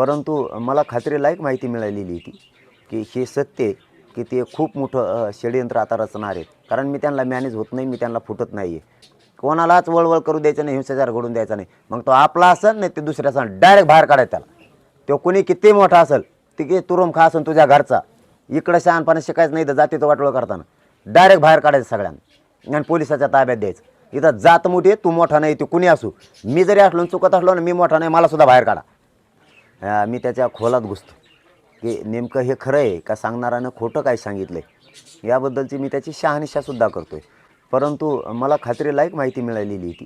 परंतु मला खात्रीलायक माहिती मिळालेली होती की हे सत्य आहे की ते खूप मोठं षडयंत्र आता रचणार आहेत. कारण मी त्यांना मॅनेज होत नाही मी त्यांना फुटत नाही आहे कोणालाच वळवळ करू द्यायचं नाही हिंसाचार घडून द्यायचा नाही. मग तो आपला असेल नाही ते दुसऱ्याचा डायरेक्ट बाहेर काढायचा त्याला. तो कोणी किती मोठा असेल ते की तुरुम खा असेल तुझ्या घरचा इकडं शहाणपणा शिकायचं नाही तर जातीचं वाटवळ करताना. डायरेक्ट बाहेर काढायचं सगळ्यांना. आणि पोलिसाच्या ताब्यात द्यायचं. इथं जात मोठी आहे तू मोठा नाही तू कुणी असू. मी जरी असलो चुकत असलो ना मी मोठा नाही मला सुद्धा बाहेर काढा. मी त्याच्या खोलात घुसतो. की नेमकं हे खरं आहे का सांगणारानं खोटं काय सांगितलं आहे याबद्दलची मी त्याची शहानिशासुद्धा करतो आहे परंतु मला खात्रीलायक माहिती मिळालेली होती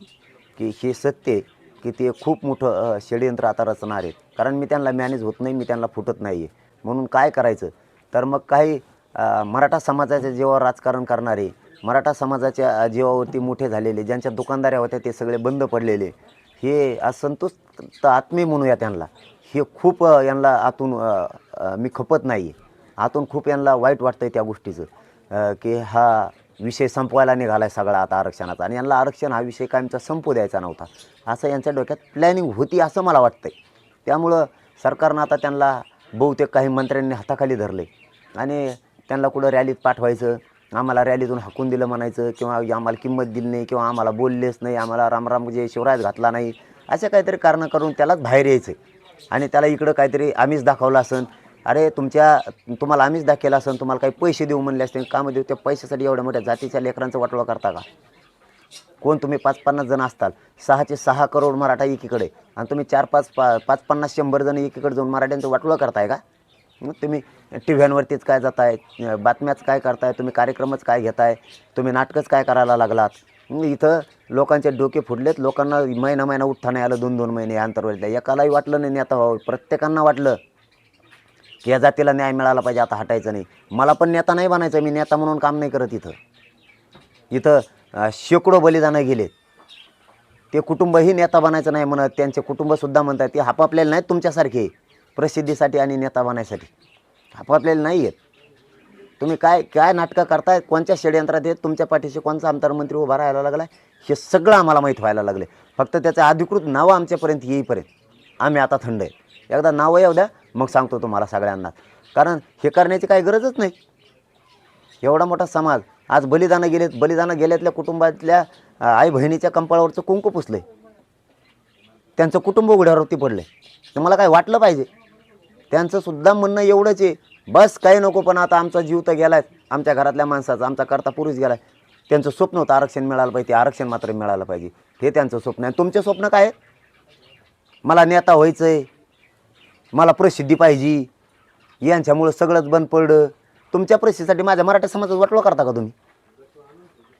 की हे सत्य आहे की ते खूप मोठं षडयंत्र आता रचणार आहेत. कारण मी त्यांना मॅनेज होत नाही मी त्यांना फुटत नाही आहे म्हणून काय करायचं? तर मग काही मराठा समाजाच्या जीवावर राजकारण करणारे मराठा समाजाच्या जीवावरती मोठे झालेले ज्यांच्या दुकानदाऱ्या होत्या ते सगळे बंद पडलेले. हे असंतुष्ट आत्मे म्हणूया त्यांना. हे खूप यांना आतून मी खपत नाही. आहे आतून खूप यांना वाईट वाटतं आहे त्या गोष्टीचं. की हा विषय संपवायला निघाला आहे सगळा आता आरक्षणाचा. आणि यांना आरक्षण हा विषय कायमचा संपू द्यायचा नव्हता. असं यांच्या डोक्यात प्लॅनिंग होती असं मला वाटतं आहे त्यामुळं सरकारनं आता त्यांना बहुतेक काही मंत्र्यांनी हाताखाली धरले. आणि त्यांना कुठं रॅलीत पाठवायचं आम्हाला रॅलीतून हाकून दिलं म्हणायचं किंवा आम्हाला किंमत दिली नाही किंवा आम्हाला बोललेच नाही आम्हाला रामराम जे शिवराज घातला नाही अशा काहीतरी कारणं करून त्यालाच बाहेर यायचं आणि त्याला इकडं काहीतरी आम्हीच दाखवलं असन. अरे तुमच्या तुम्हाला आम्हीच दाखवलं असन तुम्हाला काही पैसे देऊ म्हणले असते कामं देऊ त्या पैशासाठी एवढ्या मोठ्या जातीच्या लेकरांचं वाटवा करता का? कोण तुम्ही? पाच पन्नास जण असताल. सहाचे सहा करोड मराठा एकीकडे. आणि तुम्ही चार पाच पा पाच पन्नास शंभर जण एकीकडे जाऊन मराठ्यांचं वाटोळं करताय का? मग तुम्ही टी व्ह्यांवरतीच काय जाताय? बातम्याच काय करताय? तुम्ही कार्यक्रमच काय घेताय? तुम्ही नाटकच काय करायला लागलात? इथं लोकांचे डोके फुटलेत लोकांना महिना महिना उठता नाही आलं दोन दोन महिने अंतरवरल्या एकालाही वाटलं नाही नेता व्हावं हो, प्रत्येकांना वाटलं की या जातीला न्याय मिळाला पाहिजे आता हटायचं नाही. मला पण नेता नाही बनायचं मी नेता म्हणून काम नाही करत इथं. इथं शेकडो बलिदानं गेले ते कुटुंबही नेता बनायचं नाही म्हणत त्यांचे कुटुंबसुद्धा म्हणतात ते हापापलेले नाहीत तुमच्यासारखे प्रसिद्धीसाठी आणि नेता बनायसाठी. हापापलेले नाही आहेत तुम्ही काय काय नाटकं करताय कोणत्या षडयंत्रात येत तुमच्या पाठीशी कोणचा आमदार मंत्री उभा राहायला लागला हे सगळं आम्हाला माहीत व्हायला लागले. फक्त त्याचं अधिकृत नावं आमच्यापर्यंत येईपर्यंत. आम्ही आता थंड आहे. एकदा नावं येऊ द्या मग सांगतो तुम्हाला सगळ्यांना. कारण हे करण्याची काही गरजच नाही. एवढा मोठा समाज आज बलिदानं गेलेत बलिदानं गेल्यातल्या कुटुंबातल्या आई बहिणीच्या कंपाळावरचं कुंकू पुसलंय. त्यांचं कुटुंब उघड्यावरती पडले आहे मला काय वाटलं पाहिजे? त्यांचं सुद्धा म्हणणं एवढंच आहे. बस काही नको पण आता आमचा जीव तर गेला आहे आमच्या घरातल्या माणसाचा आमचा करता पुरुष गेला आहे त्यांचं स्वप्न होतं आरक्षण मिळालं पाहिजे ते आरक्षण मात्र मिळालं पाहिजे. हे त्यांचं स्वप्न आहे. तुमचे स्वप्न काय मला नेता व्हायचं आहे मला प्रसिद्धी पाहिजे. यांच्यामुळं सगळंच बंद पडलं. तुमच्या प्रसिद्धीसाठी माझ्या मराठा समाजात वाटलो करता का तुम्ही?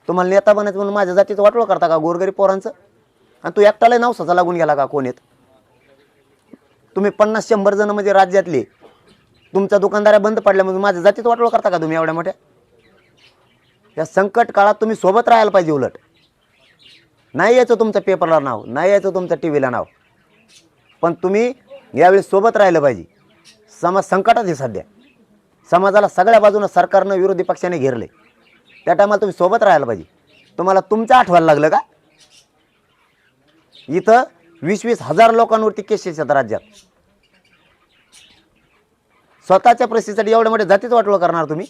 तुम्हाला नेता बनायचं म्हणून माझ्या जातीचं वाटलो करता का गोरगरीब पोरांचं? आणि तू एकटाला नावसाचा लागून गेला का? कोण येत तुम्ही पन्नास शंभर जण म्हणजे राज्यातले. तुमच्या दुकानदाऱ्या बंद पडल्यामुळे म्हणून माझ्या जातीत वाटलो करता का तुम्ही एवढ्या मोठ्या? या संकट काळात तुम्ही सोबत राहायला पाहिजे उलट. नाही यायचं तुमचं पेपरला नाव नाही यायचं तुमचं टी व्हीला नाव. पण तुम्ही यावेळी सोबत राहिलं पाहिजे. समाज संकटात आहे सध्या. समाजाला सगळ्या बाजूनं सरकारनं विरोधी पक्षाने घेरले. त्या टायमाला तुम्ही सोबत राहायला पाहिजे. तुम्हाला तुमचं आठवायला लागलं का? इथं वीस वीस हजार लोकांवरती केसेस आहेत राज्यात. स्वतःच्या प्रसिद्धीसाठी एवढ्या मोठ्या जातीच वाटोळं करणार तुम्ही?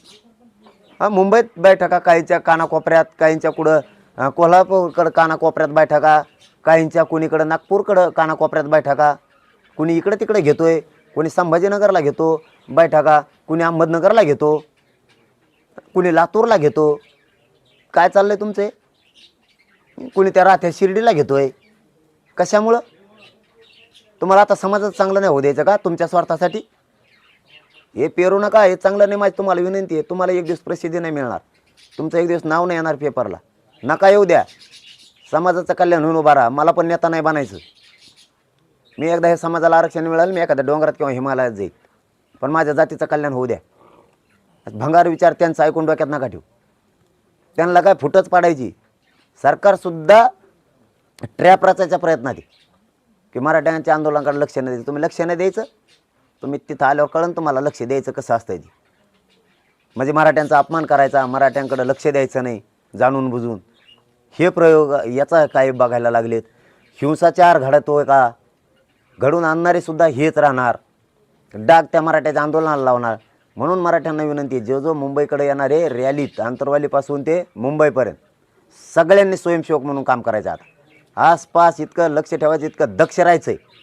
हां मुंबईत बैठका काहींच्या कानाकोपऱ्यात काहींच्या कुठं कोल्हापूरकडं कानाकोपऱ्यात बैठका काहींच्या कुणीकडं नागपूरकडं कानाकोपऱ्यात बैठका कुणी इकडं तिकडं आहे कुणी संभाजीनगरला घेतो बैठका कुणी अहमदनगरला घेतो कुणी लातूरला घेतो. काय चाललंय तुमचे? कुणी त्या राहत्या शिर्डीला घेतो आहे कशामुळं? तुम्हाला आता समाजात चांगलं नाही होऊ द्यायचं का तुमच्या स्वार्थासाठी? हे पेरू नका हे चांगलं नाही माझी तुम्हाला विनंती आहे. तुम्हाला एक दिवस प्रसिद्धी नाही मिळणार. तुमचं एक दिवस नाव नाही येणार पेपरला. नका येऊ द्या. समाजाचं कल्याण होऊन उभा राहा. मला पण नेता नाही बनायचं. मी एकदा हे समाजाला आरक्षण मिळालं मी एखाद्या डोंगरात किंवा हिमालयात जाईल. पण माझ्या जातीचं कल्याण होऊ द्या. भंगार विचार त्यांचं ऐकून डोक्यात नका ठेवू. त्यांना काय फुटच पाडायची? सरकारसुद्धा ट्रॅप रचायच्या प्रयत्नात आहे. की मराठ्यांच्या आंदोलनाकडे लक्ष नाही द्यायचं. तुम्ही लक्ष नाही द्यायचं? तुम्ही तिथं आल्यावर कळन तुम्हाला लक्ष द्यायचं कसं असतं ते. म्हणजे मराठ्यांचा अपमान करायचा मराठ्यांकडं लक्ष द्यायचं नाही जाणून बुजून. हे प्रयोग याचा काय बघायला लागलेत? हिंसाचार घडतोय का? घडून आणणारे सुद्धा हेच राहणार. डाग त्या मराठ्याच्या आंदोलनाला लावणार. म्हणून मराठ्यांना विनंती जो जो मुंबईकडे येणारे रॅलीत आंतरवालीपासून ते मुंबईपर्यंत. सगळ्यांनी स्वयंसेवक म्हणून काम करायचं आता. आसपास इतकं लक्ष ठेवायचं इतकं दक्ष राहायचं आहे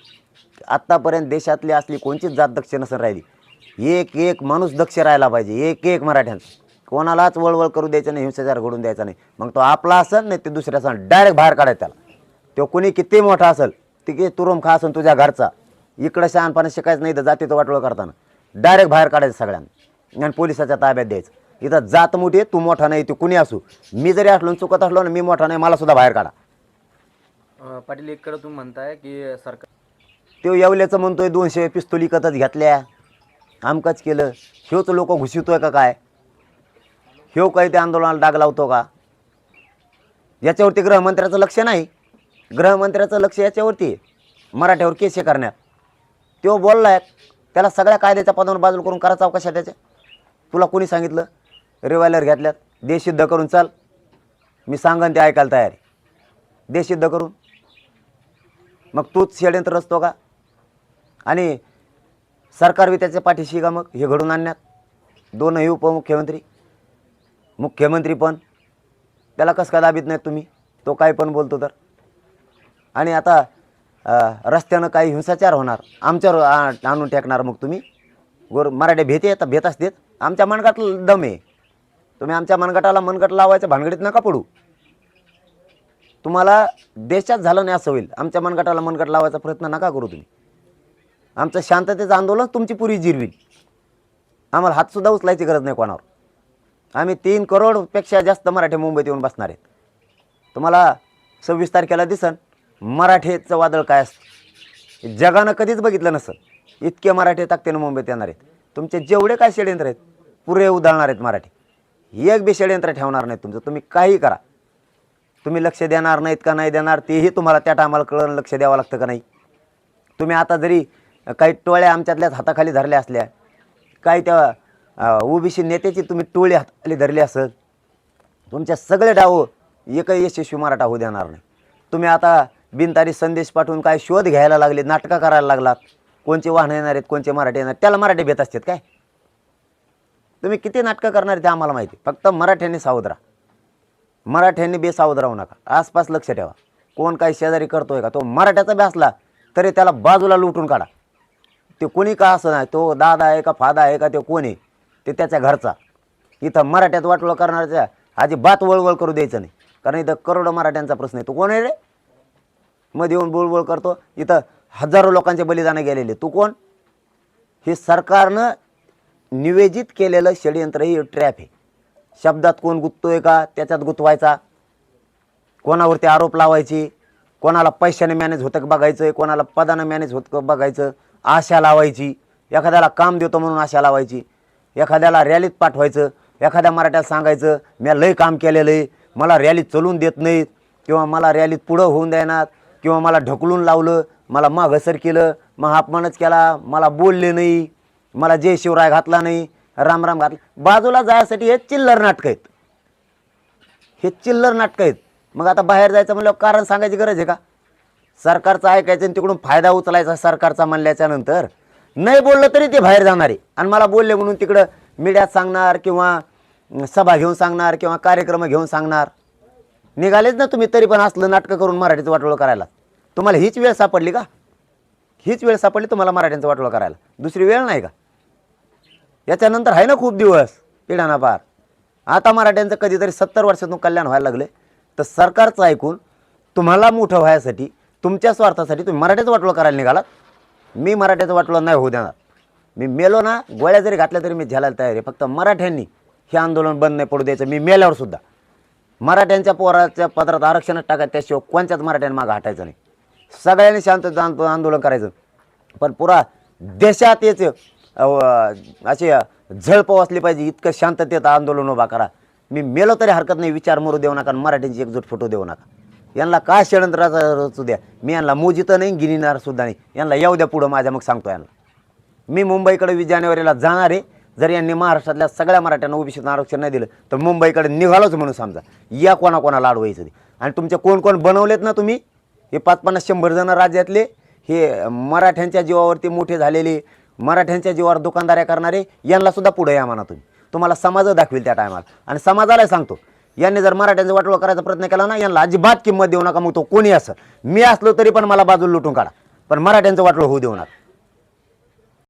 आत्तापर्यंत देशातली असली कोणचीच जात दक्ष नसून राहिली. एक एक माणूस दक्ष राहायला पाहिजे एक एक मराठ्यांचा कोणालाच वळवळ करू द्यायचं नाही हिंसाचार घडून द्यायचा नाही. मग तो आपला असेल नाही ते दुसऱ्याचा डायरेक्ट बाहेर काढायचा त्याला. तो कोणी किती मोठा असेल ते तुरुम खा असेल तुझ्या घरचा. इकडं शहाणपणा शिकायचं नाही तर तो वाटवळ करताना. डायरेक्ट बाहेर काढायचं सगळ्यांना. आणि पोलिसाच्या ताब्यात द्यायचं. इथं जात मोठी आहे तू मोठा नाही तू कुणी असू. मी जरी असलो चुकत असलो ना मी मोठा नाही मला सुद्धा बाहेर काढा. पाटील एक तुम्ही म्हणताय की सरकार तो येवल्याचं म्हणतोय दोनशे पिस्तोली कथच घेतल्या. आमकच केलं. ह्योच लोक घुसितोय का काय? ह्यो काही त्या आंदोलनाला डाग लावतो का? याच्यावरती गृहमंत्र्याचं लक्ष नाही. गृहमंत्र्याचं लक्ष याच्यावरती मराठ्यावर केस हे करण्यात. तो बोललाय त्याला सगळ्या कायद्याच्या पदावर बाजूला करून करा चौकशा त्याच्या. तुला कोणी सांगितलं? रिवायलर घेतल्यात. देश सिद्ध करून चाल. मी सांगन ते ऐकायला तयार आहे. देश सिद्ध करून. मग तूच षडयंत्र असतो का? आणि सरकार बी त्याच्या पाठीशी का मग? हे घडून आणण्यात. दोनही उपमुख्यमंत्री. मुख्यमंत्री पण. त्याला कसं काय दाबीत नाहीत तुम्ही? तो काय पण बोलतो तर. आणि आता रस्त्यानं काही हिंसाचार होणार. आमच्यावर आणून टाकणार मग तुम्ही. गोर मराठे भेते येतात भेत असतेत. आमच्या मनगट दम आहे. तुम्ही आमच्या मनगटाला मनगट लावायचं भानगडीत नका पडू. तुम्हाला देशात झालं नाही असं होईल. आमच्या मनगटाला मनगट लावायचा प्रयत्न नका करू तुम्ही. आमचं शांततेचं आंदोलन तुमची पुरी जिरवी आम्हाला हातसुद्धा उचलायची गरज नाही कोणावर. आम्ही तीन करोडपेक्षा जास्त मराठे मुंबईत येऊन बसणार आहेत. तुम्हाला सव्वीस तारखेला दिसन मराठेचं वादळ काय असतं? जगानं कधीच बघितलं नसेल इतके मराठे ताकदीनं मुंबईत येणार आहेत. तुमचे जेवढे काय षडयंत्र आहेत पुरे उधळणार आहेत मराठी. एक बी षडयंत्र ठेवणार नाहीत तुमचं. तुम्ही काही करा. तुम्ही लक्ष देणार नाहीत का नाही देणार तेही तुम्हाला त्या टायमाला कळून लक्ष द्यावं लागतं का नाही. तुम्ही आता जरी काही टोळ्या आमच्यातल्याच हाताखाली धरल्या असल्या. काही त्या ओबीसी नेत्याची तुम्ही टोळी हाताखाली धरली असत तुमच्या सगळे डाव एकही यशस्वी मराठा होऊ देणार नाही. तुम्ही आता बिनतारी संदेश पाठवून काय शोध घ्यायला लागले नाटकं करायला लागलात कोणचे वाहन येणार आहेत कोणचे मराठी येणार त्याला मराठी भेट असतात काय? तुम्ही किती नाटकं करणार ते आम्हाला माहिती फक्त मराठ्यांनी सावध राहा. मराठ्यांनी बेसावध राहू नका. आसपास लक्ष ठेवा. कोण काही शेजारी करतोय का तो मराठ्याचा बी असला तरी त्याला बाजूला लुटून काढा. ते कोणी का असं नाही तो दादा आहे का फादा आहे का ते कोण आहे ते त्याच्या घरचा. इथं मराठ्यात वाटोळं करणाऱ्याच्या अजिबात वळवळ करू द्यायचं नाही. कारण इथं करोडो मराठ्यांचा प्रश्न आहे. तू कोण आहे रे? मध्ये येऊन बोळबोळ करतो. इथं हजारो लोकांचे बलिदानं गेलेले. तू कोण? हे सरकारनं निवेदित केलेलं षडयंत्र ही ट्रॅप आहे. शब्दात कोण गुंततोय का? त्याच्यात गुंतवायचा. कोणावरती आरोप लावायची? कोणाला पैशाने मॅनेज होतं का बघायचं? कोणाला पदानं मॅनेज होतं का बघायचं? आशा लावायची. एखाद्याला काम देतो म्हणून आशा लावायची. एखाद्याला रॅलीत पाठवायचं. एखाद्या मराठ्यात सांगायचं मी लय काम केलेलं आहे. मला रॅलीत चलून देत नाहीत. किंवा मला रॅलीत पुढं होऊन देणार. किंवा मला ढकलून लावलं. मला माघसर केलं. मग अपमानच केला. मला बोलले नाही. मला जय शिवराय घातला नाही. राम राम घातला. बाजूला जायसाठी हे चिल्लर नाटकं आहेत. हे चिल्लर नाटकं आहेत. मग आता बाहेर जायचं म्हणलं कारण सांगायची गरज आहे का? सरकारचं ऐकायचं आणि तिकडून फायदा उचलायचा सरकारचा म्हणल्याच्या नंतर. नाही बोललं तरी ते बाहेर जाणार. आहे आणि मला बोलले म्हणून तिकडं मीडियात सांगणार किंवा सभा घेऊन सांगणार किंवा कार्यक्रम घेऊन सांगणार. निघालेच ना तुम्ही तरी पण असलं नाटकं करून मराठीचं वाटोळं करायला. तुम्हाला हीच वेळ सापडली का? हीच वेळ सापडली तुम्हाला मराठ्यांचं वाटोळं करायला. दुसरी वेळ नाही का? याच्यानंतर आहे ना खूप दिवस पिढाना पार आता मराठ्यांचं कधीतरी सत्तर वर्षातून कल्याण व्हायला लागले तर सरकारचं ऐकून तुम्हाला मोठं व्हायसाठी तुमच्या स्वार्थासाठी तुम्ही मराठ्याचं वाटलं करायला निघालात. मी मराठ्याचं वाटलं नाही होऊ देणार. मी मेलो ना गोळ्या जरी घातल्या तरी मी झेलायला तयार आहे. फक्त मराठ्यांनी हे आंदोलन बंद नाही पडू द्यायचं. मी मेल्यावर सुद्धा. मराठ्यांच्या पोराच्या पत्रात आरक्षणच टाकायचं त्याशिवाय कोणत्याच मराठ्यांनी मागं हटायचं नाही. सगळ्यांनी शांतता आंदोलन करायचं. पण पुरा देशात याचे असे झळपव असली पाहिजे. इतकं शांततेत आंदोलन उभा करा. मी मेलो तरी हरकत नाही. विचार मरू देऊ नका आणि मराठ्यांची एकजूट फोटो देऊ नका. यांना का षडयंत्राचा रचू द्या? मी यांना मोजित नाही गिनिणार सुद्धा नाही. यांना येऊ द्या पुढं माझ्या मग सांगतो यांना. मी मुंबईकडे वीस जानेवारीला जाणार आहे. जर यांनी महाराष्ट्रातल्या सगळ्या मराठ्यांना ओबीसीचं आरक्षण नाही दिलं तर मुंबईकडे निघालोच म्हणून समजा. या कोणाकोणाला अडवायचं ते? आणि तुमचे कोण कोण बनवलेत ना तुम्ही? हे पाच पन्नास शंभर जण राज्यातले हे मराठ्यांच्या जीवावरती मोठे झालेले मराठ्यांच्या जीवावर दुकानदाऱ्या करणारे यांनासुद्धा पुढं पुढे या म्हणा तुम्ही. तुम्हाला समाज दाखवेल त्या टायमाला. आणि समाजाला सांगतो यांनी जर मराठ्यांचा वाटोळा करायचा प्रयत्न केला ना यांना अजिबात किंमत देऊ नका. मग तो कोणी असं? मी असलो तरी पण मला बाजूला लुटून काढा. पण मराठ्यांचं वाटोळ होऊ देऊ नका.